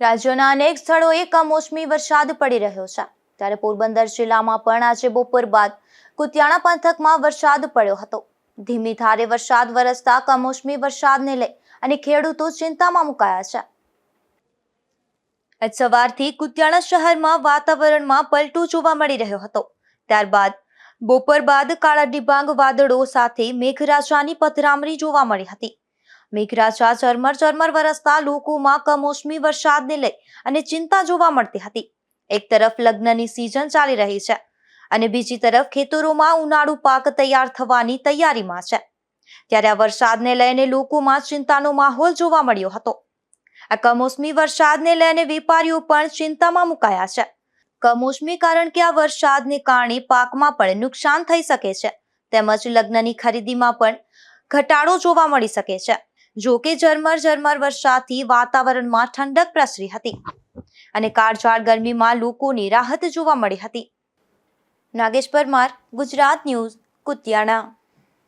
રાજ્યના અનેક સ્થળોએ કમોસમી વરસાદ પડી રહ્યો છે. ત્યારે પોરબંદર જિલ્લામાં પણ આજે બપોર બાદ કુતિયાણા પંથકમાં વરસાદ પડ્યો હતો. ધીમી ધારે વરસાદ વરસતા કમોસમી વરસાદને લઈ અને ખેડૂતો ચિંતામાં મુકાયા છે. આજ સવારથી કુતિયાણા શહેરમાં વાતાવરણમાં પલટો જોવા મળી રહ્યો હતો. ત્યારબાદ બપોર બાદ કાળા ડિબાંગ વાદળો સાથે મેઘરાજાની પથરામણી જોવા મળી હતી. મેઘરાજા ઝરમર ઝરમર વરસતા લોકોમાં કમોસમી વરસાદને લઈ અને ચિંતા જોવા મળતી હતી. એક તરફ લગ્નની સિઝન ચાલી રહી છે અને બીજી તરફ ખેતરોમાં ઉનાળુ પાક તૈયાર થવાની તૈયારીમાં છે. ત્યારે આ વરસાદને લઈને લોકોમાં ચિંતાનો માહોલ જોવા મળ્યો હતો. આ કમોસમી વરસાદને લઈને વેપારીઓ પણ ચિંતામાં મુકાયા છે. કમોસમી કારણ કે આ વરસાદને કારણે પાકમાં પણ નુકસાન થઈ શકે છે. તેમજ લગ્નની ખરીદીમાં પણ ઘટાડો જોવા મળી શકે છે. જો કે ઝરમર ઝરમર વરસાદથી વાતાવરણમાં ઠંડક પ્રસરી હતી. અને કાળઝાળ ગરમીમાં લોકોની રાહત જોવા મળી હતી. નાગેશ પરમાર, ગુજરાત ન્યૂઝ, કુતિયાણા.